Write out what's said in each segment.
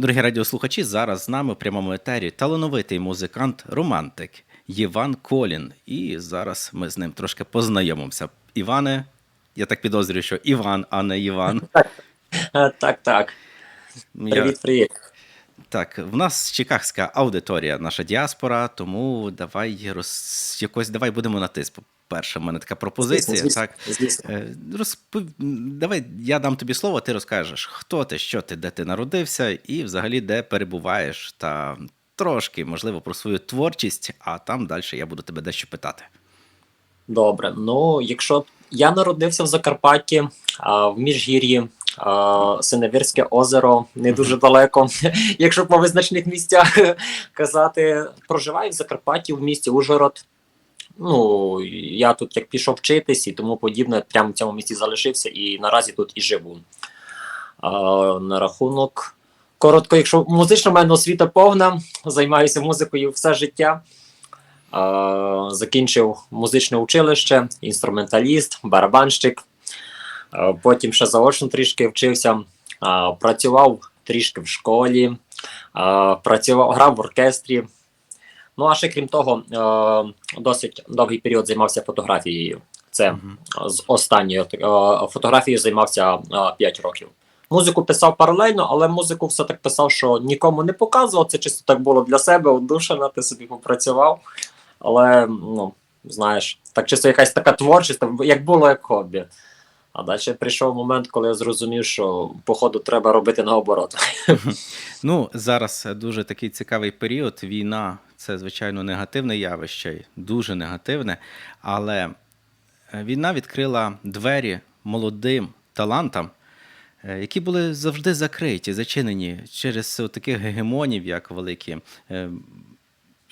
Дорогі радіослухачі, зараз з нами в прямому етері талановитий музикант, романтик Іван Колін. І зараз ми з ним трошки познайомимося. Іване, я так підозрюю, що Іван, а не Іван. Так, так. Привіт, привіт. Так, в нас чикагська аудиторія, наша діаспора, тому давай роз... якось давай будемо на ти. Перша в мене така пропозиція. Звісно, так. звісно. Е, Розпов... Давай я дам тобі слово, ти розкажеш, хто ти, що ти, де ти народився, і взагалі де перебуваєш, та трошки, можливо, про свою творчість, а там далі я буду тебе дещо питати. Добре. Ну, якщо я народився в Закарпатті, а, в Міжгір'ї, Синевірське озеро не дуже далеко. Якщо по визначених місцях казати, проживаю в Закарпатті в місті Ужгород. Ну, я тут як пішов вчитись і тому подібне, прямо в цьому місті залишився і наразі тут і живу. А, на рахунок коротко, якщо музично в мене освіта повна, займаюся музикою все життя. А, закінчив музичне училище, інструменталіст, барабанщик. А, потім ще заочно трішки вчився, а, працював трішки в школі, а, працював, грав в оркестрі. Ну, а ще крім того, е, досить довгий період займався фотографією. Це з останньої е, фотографією займався 5 років. Музику писав паралельно, але музику все так писав, що нікому не показував. Це чисто так було для себе, удушено, ти собі попрацював. Але, ну, знаєш, так чисто якась така творчість, як було як хобі. А далі прийшов момент, коли я зрозумів, що походу треба робити наоборот. Ну, зараз е, дуже такий цікавий період. Війна це, звичайно, негативне явище, дуже негативне. Але е, війна відкрила двері молодим талантам, е, які були завжди закриті, зачинені через таких гегемонів, як великі. е,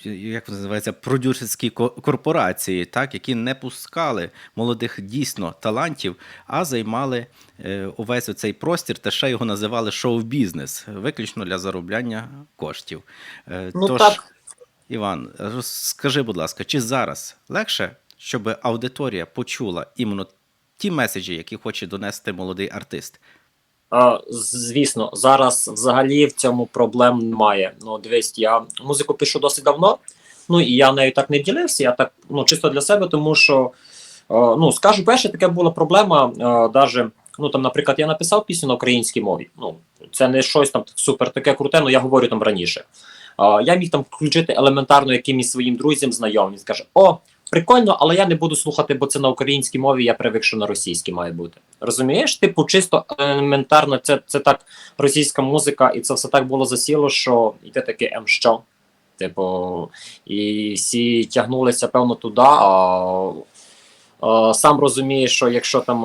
Як називається продюсерські ко- корпорації, так які не пускали молодих дійсно талантів, а займали увесь цей простір та ще його називали шоу-бізнес, виключно для заробляння коштів. Ну Тож, так. Іван, скажи, будь ласка, чи зараз легше, щоб аудиторія почула іменно ті меседжі, які хоче донести молодий артист? Звісно, зараз взагалі в цьому проблем немає. Ну, дивись, я музику пишу досить давно, ну і я нею так не ділився. Я так ну чисто для себе, тому що ну скажу, перше, така була проблема. Даже, ну там, наприклад, я написав пісню на українській мові. Ну це не щось там супер таке круте, ну я говорю там раніше. Я міг там включити елементарно якимось своїм друзям, знайомим. Скаже: О, прикольно, але я не буду слухати, бо це на українській мові, я привик, що на російській має бути. Розумієш? Типу, чисто елементарно, це, це так російська музика, і це все так було засіло, що ти таке ем що? Типу, і всі тягнулися, певно, туди. А, сам розумієш, що якщо там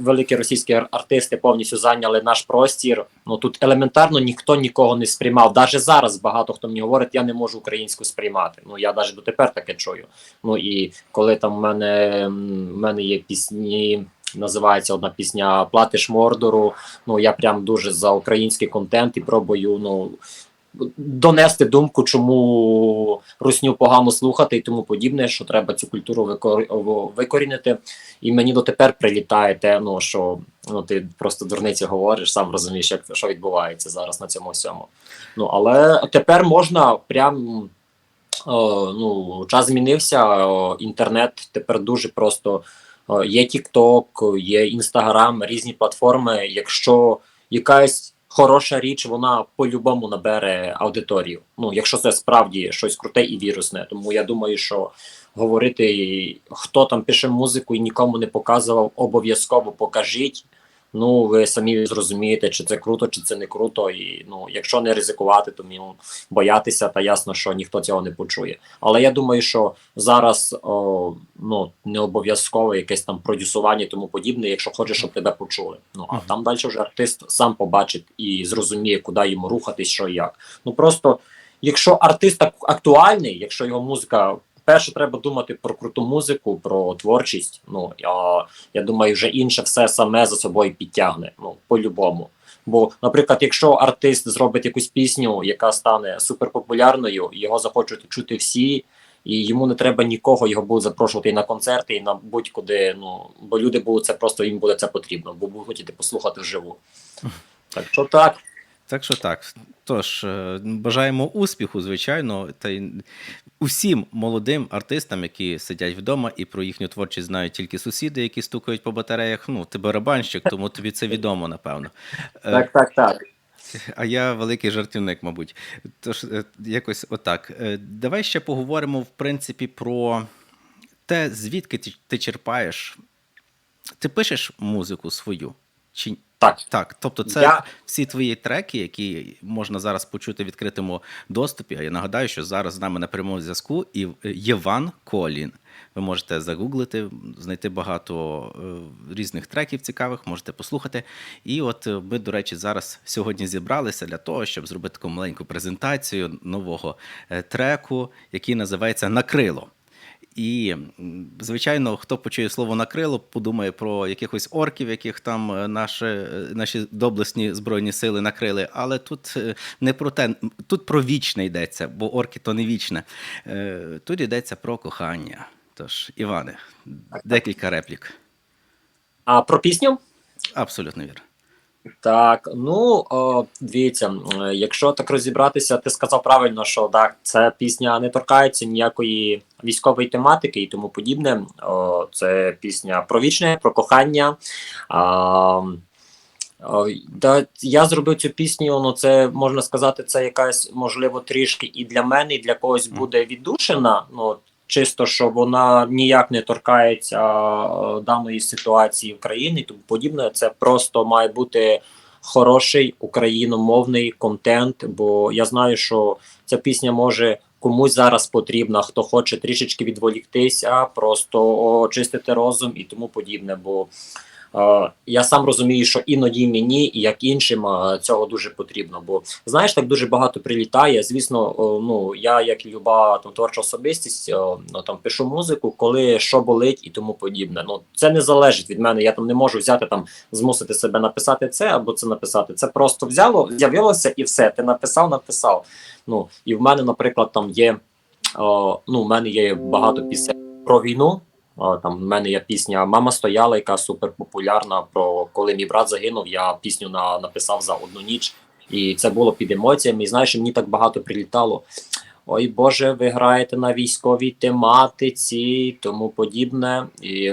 великі російські артисти повністю зайняли наш простір, ну тут елементарно ніхто нікого не сприймав. Навіть зараз багато хто мені говорить, я не можу українську сприймати. Ну я навіть дотепер таке чую. Ну і коли там в мене, в мене є пісні. Називається одна пісня Платиш Мордору. Ну я прям дуже за український контент і пробую ну донести думку, чому русню погано слухати і тому подібне, що треба цю культуру викор... викорінити. І мені дотепер прилітає те, ну що ну ти просто дурниці говориш, сам розумієш, як що відбувається зараз на цьому всьому. Ну але тепер можна прям. О, ну, час змінився, о, інтернет тепер дуже просто о, є TikTok, є Instagram, різні платформи. Якщо якась хороша річ, вона по-любому набере аудиторію. Ну, якщо це справді щось круте і вірусне. Тому я думаю, що говорити, хто там пише музику і нікому не показував, обов'язково покажіть. Ну, ви самі зрозумієте, чи це круто, чи це не круто. І ну, якщо не ризикувати, то ну, боятися, та ясно, що ніхто цього не почує. Але я думаю, що зараз о, ну не обов'язково якесь там продюсування тому подібне, якщо хочеш, щоб тебе почули. Ну а там далі вже артист сам побачить і зрозуміє, куди йому рухатись, що і як. Ну просто якщо артист актуальний, якщо його музика. Перше, треба думати про круту музику, про творчість. Ну я, я думаю, вже інше все саме за собою підтягне. Ну по-любому. Бо, наприклад, якщо артист зробить якусь пісню, яка стане суперпопулярною, його захочуть чути всі, і йому не треба нікого, його будуть запрошувати і на концерти, і на будь-куди. Ну бо люди будуть це просто їм буде це потрібно, бо будуть хотіти послухати вживу. Так що так. Так що так. Тож, е, бажаємо успіху, звичайно, та й усім молодим артистам, які сидять вдома і про їхню творчість знають тільки сусіди, які стукають по батареях. Ну, ти барабанщик, тому тобі це відомо, напевно. Е, Так, так, так. А я великий жартівник, мабуть. Тож, е, якось отак. Давай ще поговоримо, в принципі, про те, звідки ти, ти черпаєш. Ти пишеш музику свою? Чи? Так. Так, тобто це Я- всі твої треки, які можна зараз почути в відкритому доступі. А я нагадаю, що зараз з нами на прямому зв'язку і Єван Колін. Ви можете загуглити, знайти багато е, різних треків цікавих, можете послухати. І от е, ми, до речі, зараз сьогодні зібралися для того, щоб зробити таку маленьку презентацію нового е, треку, який називається Накрило. І, звичайно, хто почує слово накрило, подумає про якихось орків, яких там е, наші, е, наші доблесні збройні сили накрили. Але тут е, не про те, тут про вічне йдеться, бо орки то не вічне. Тут йдеться про кохання. Тож, Іване, декілька реплік. А про пісню? Абсолютно вірно. Так, ну о, дивіться, якщо так розібратися, ти сказав правильно, що так, ця пісня не торкається ніякої військової тематики і тому подібне. О, це пісня про вічне, про кохання. А, о, да, я зробив цю пісню, ну це можна сказати, це якась можливо трішки і для мене, і для когось буде віддушена. Ну, чисто, що вона ніяк не торкається е, даної ситуації в країні, тому подібне. Це просто має бути хороший україномовний контент. Бо я знаю, що ця пісня може комусь зараз потрібна, хто хоче трішечки відволіктися, просто очистити розум і тому подібне. Бо я сам розумію, що іноді мені, і як іншим, е, цього дуже потрібно. Бо знаєш, так дуже багато прилітає. Звісно, ну я як і люба там творча особистість, ну там пишу музику, коли що болить і тому подібне. Ну це не залежить від мене. Я там не можу взяти там, змусити себе написати це або це написати. Це просто взяло, з'явилося і все. Ти написав, написав. Ну і в мене, наприклад, там є ну, в мене є багато пісень про війну. Там в мене є пісня Мама стояла, яка супер популярна. Про коли мій брат загинув, я пісню на, написав за одну ніч, і це було під емоціями. І знаєш, мені так багато прилітало. Ой Боже, ви граєте на військовій тематиці тому подібне. І,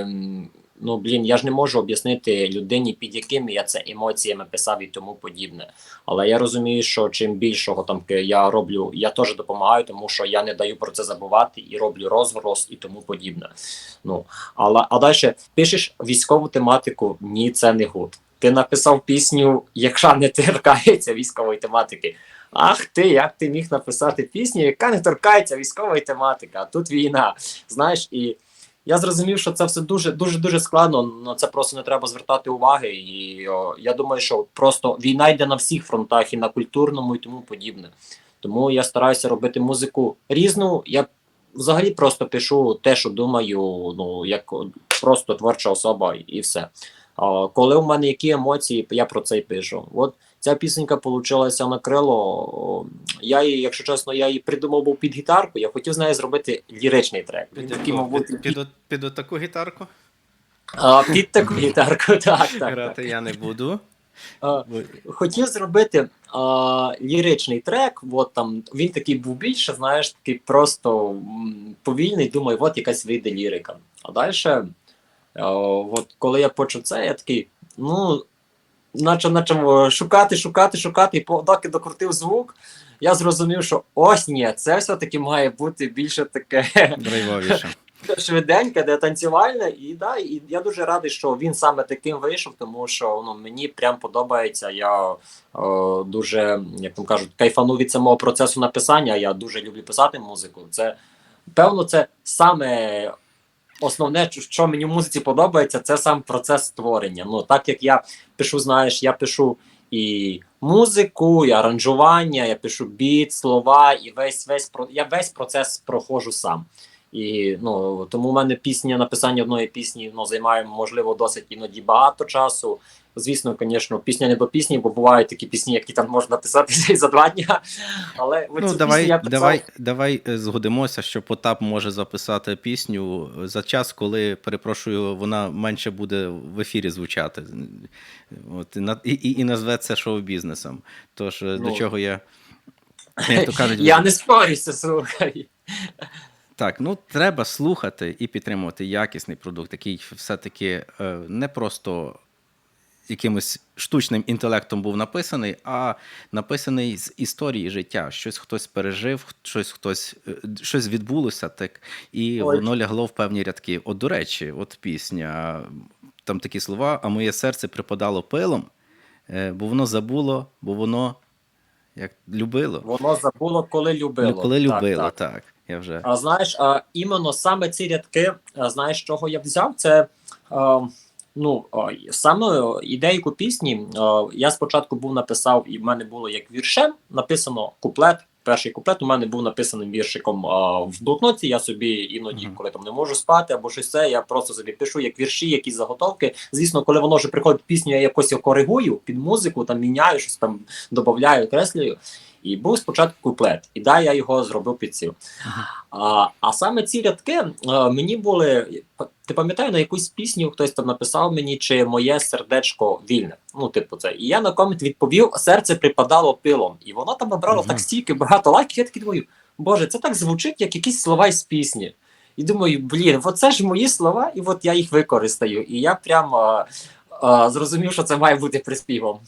ну блін, я ж не можу об'яснити людині, під якими я це емоціями писав і тому подібне. Але я розумію, що чим більшого там я роблю, я теж допомагаю, тому що я не даю про це забувати і роблю розголос і тому подібне. Ну але а далі пишеш військову тематику. Ні, це не гуд. Ти написав пісню, яка не торкається військової тематики. Ах ти, як ти міг написати пісню, яка не торкається військової тематики, а тут війна. Знаєш, і я зрозумів, що це все дуже дуже дуже складно. На це просто не треба звертати уваги. І о, я думаю, що просто війна йде на всіх фронтах, і на культурному, і тому подібне. Тому я стараюся робити музику різну. Я взагалі просто пишу те, що думаю, ну як просто творча особа, і все. А, коли у мене які емоції, я про це й пишу. От ця пісенька получилася на крило. Я її, якщо чесно, я її придумав був під гітарку. Я хотів з нею зробити ліричний трек. Він такий, мав бути під, під, під отаку гітарку а, під таку гітарку. Так, так, так. я не буду. А, хотів зробити а, ліричний трек. От там він такий був більше, знаєш, такий просто повільний. Думаю, от якась вийде лірика. А далі, от коли я почув це, я такий, ну, наче почав шукати, шукати, шукати, і доки докрутив звук, я зрозумів, що ось ні, це все-таки має бути більше таке Драйвовіше. швиденьке, де танцювальне, і да, і я дуже радий, що він саме таким вийшов, тому що ну мені прям подобається. Я е, дуже, як там кажуть, кайфану від самого процесу написання. Я дуже люблю писати музику. Це певно, це саме. Основне, що- мені в музиці подобається, це сам процес створення. Ну, так як я пишу, знаєш, я пишу і музику, і аранжування, я пишу біт, слова, і весь весь про я весь процес проходжу сам. І ну тому в мене пісня, написання одної пісні ну, займає можливо досить іноді багато часу. Звісно, звісно, пісня не до пісні, бо бувають такі пісні, які там можна написати за два дня. Але Ну, давай, я писав, давай, давай е, згодимося, що Потап може записати пісню за час, коли, перепрошую, вона менше буде в ефірі звучати. От, і, і, і, назве це шоу-бізнесом. Тож, е, до Ну. чого я. Як то кажуть, Я не спорюся, слухай. Так, ну треба слухати і підтримувати якісний продукт, який все-таки е, не просто якимось штучним інтелектом був написаний, а написаний з історії життя. Щось хтось пережив, щось хтось е, щось відбулося, так і Ой. воно лягло в певні рядки. От, до речі, от пісня, там такі слова, а моє серце припадало пилом, е, бо воно забуло, бо воно як любило. Воно забуло, коли любило. Ну, коли Так, любило, так. так. Я вже А знаєш, а, іменно саме ці рядки, а, знаєш, чого я взяв? Це а, ну, а, саме ідейку пісні. А, я спочатку був написав, і в мене було як віршем написано куплет. Перший куплет у мене був написаний віршиком а, в блокноті. Я собі іноді, коли там не можу спати або щось це, я просто собі пишу як вірші, якісь заготовки. Звісно, коли воно вже приходить пісню, я якось його коригую під музику, там міняю, щось там додаю, креслюю. І був спочатку куплет, і да, я його зробив під цю. А, а саме ці рядки а, мені були. Ти пам'ятаю, на якусь пісню хтось там написав мені, чи моє сердечко вільне. Ну, типу, це. І я на комент відповів: серце припадало пилом. І воно там набрало Мгм. так стільки багато лайків. Я такий думаю, боже, це так звучить, як якісь слова із пісні. І думаю, блін, оце ж мої слова, і от я їх використаю. І я прям а, а, зрозумів, що це має бути приспівом.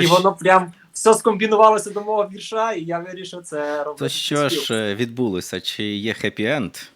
І воно прям все скомбінувалося до мого вірша, і я вирішив це робити. То що ж е, відбулося? Чи є хеппі-енд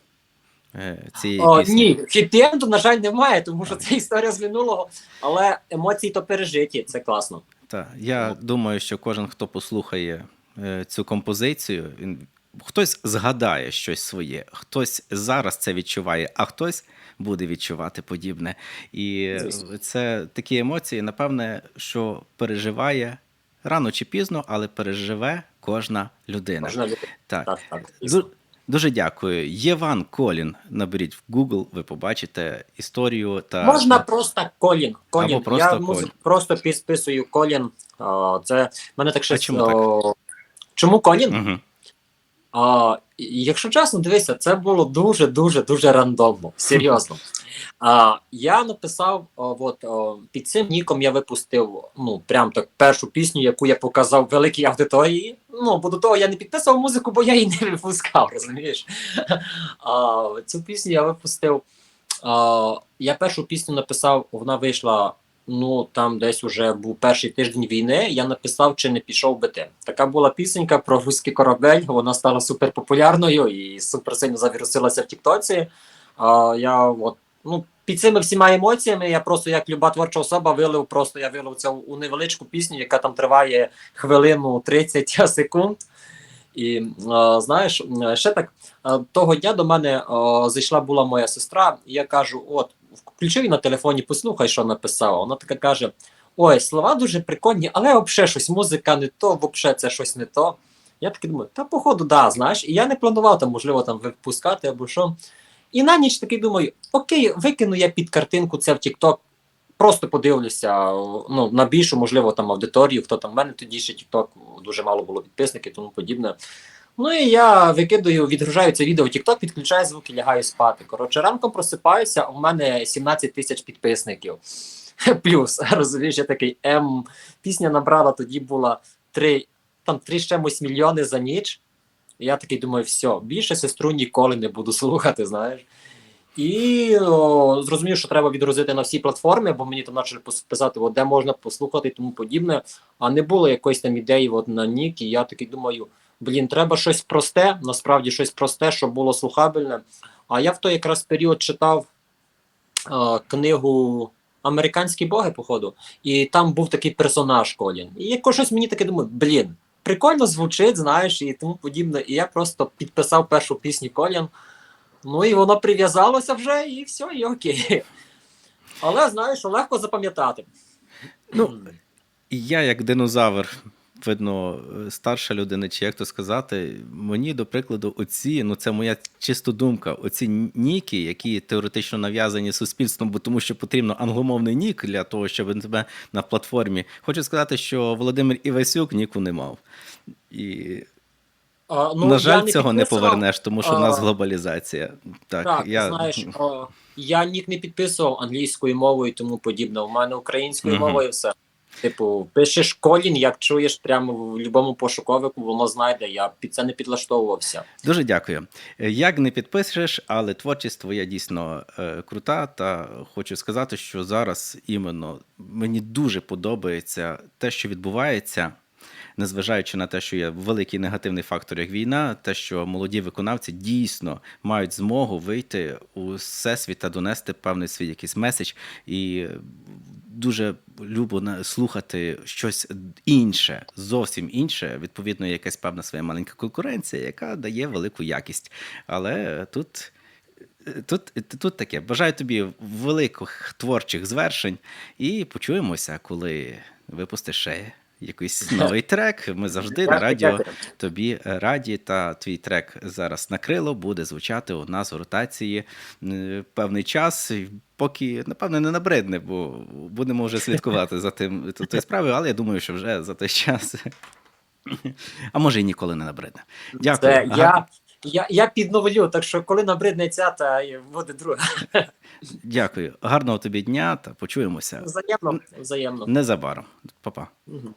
цієї О, пісні? ні, хеппі-енду, на жаль, немає, тому що це історія з минулого, але емоції то пережиті, це класно. Так, я думаю, що кожен, хто послухає е, цю композицію, він, хтось згадає щось своє, хтось зараз це відчуває, а хтось буде відчувати подібне. І е, Звісно. це такі емоції, напевне, що переживає рано чи пізно, але переживе кожна людина. Кожна людина. Так. Так, так. Дуже, Дуже дякую. Єван Колін. Наберіть в Google, ви побачите історію та Можна просто Колін. Колін. Або просто я Колін. просто підписую Колін. Це мене так щось. чому так? Чому Колін? Угу. Якщо чесно, дивися, це було дуже, дуже, дуже рандомно. Серйозно. А, я написав, о, от, о, під цим ніком я випустив ну, прям так першу пісню, яку я показав великій аудиторії. Ну, бо до того я не підписував музику, бо я її не випускав, розумієш? А, цю пісню я випустив. А, я першу пісню написав, вона вийшла. Ну, там десь уже був перший тиждень війни. Я написав, чи не пішов би ти. Така була пісенька про руський корабель. Вона стала суперпопулярною і супер сильно завірусилася в Тіктоці. А, я от, ну, під цими всіма емоціями я просто як люба творча особа вилив, просто я вилив це у невеличку пісню, яка там триває хвилину 30 секунд. І знаєш, ще так того дня до мене зайшла була моя сестра, і я кажу: от, включи її на телефоні, послухай, що написала. Вона така каже: Ой, слова дуже прикольні, але взагалі щось музика не то, взагалі це щось не то. Я таки думаю, та походу, да, знаєш, і я не планував там, можливо, там випускати або що. І на ніч такий думаю: окей, викину я під картинку це в TikTok, просто подивлюся ну, на більшу, можливо, там аудиторію, хто там в мене тоді ще TikTok, дуже мало було підписників, тому подібне. Ну і я викидаю, відгружаю це відео в TikTok, підключаю звук і лягаю спати. Коротше, ранком просипаюся, у мене 17 тисяч підписників. Плюс, розумієш, я такий М. Пісня набрала тоді була 3, там 3 з чимось мільйони за ніч. І я такий думаю, все, більше сестру ніколи не буду слухати, знаєш. І о, зрозумів, що треба відгрузити на всі платформи, бо мені там почали писати, от, де можна послухати і тому подібне. А не було якоїсь там ідеї от, на нік, і я такий думаю, блін, треба щось просте, насправді щось просте, щоб було слухабельне. А я в той якраз період читав е, книгу Американські боги, походу, і там був такий персонаж Колін. І якось щось мені таке думаю, блін, прикольно звучить, знаєш, і тому подібне. І я просто підписав першу пісню Колін. Ну і воно прив'язалося вже, і все, і окей. Але знаєш, легко запам'ятати. Ну, я, як динозавр, видно, е, старша людина, чи як то сказати, мені, до прикладу, оці, ну це моя чисто думка, оці ніки, які теоретично нав'язані суспільством, бо тому що потрібно англомовний нік для того, щоб тебе на платформі. Хочу сказати, що Володимир Івасюк ніку не мав. І, А, ну, на жаль, цього не повернеш, тому що в нас глобалізація. Так, Так, я... знаєш, о, я нік не підписував англійською мовою тому подібне. У мене українською Мгм. мовою все. Типу, пишеш колін, як чуєш прямо в будь-якому пошуковику, воно знайде. Я під це не підлаштовувався. Дуже дякую. Як не підпишеш, але творчість твоя дійсно е, крута. Та хочу сказати, що зараз іменно мені дуже подобається те, що відбувається. Незважаючи на те, що є великий негативний фактор, як війна, те, що молоді виконавці дійсно мають змогу вийти у всесвіт та донести певний свій якийсь меседж, і дуже любо слухати щось інше, зовсім інше. Відповідно, якась певна своя маленька конкуренція, яка дає велику якість. Але тут. Тут, тут таке. Бажаю тобі великих творчих звершень і почуємося, коли випустиш ще якийсь новий трек. Ми завжди на радіо тобі раді. Та твій трек зараз накрило, буде звучати у нас в ротації е, певний час, поки, напевно, не набридне, бо будемо вже слідкувати за тим тою справою, але я думаю, що вже за той час. А може і ніколи не набридне. Дякую. Це я, я, я підновлю, так що коли набридне ця, та буде друга. Дякую. Гарного тобі дня та почуємося Взаємно, взаємно. незабаром. Па-па. Мгм.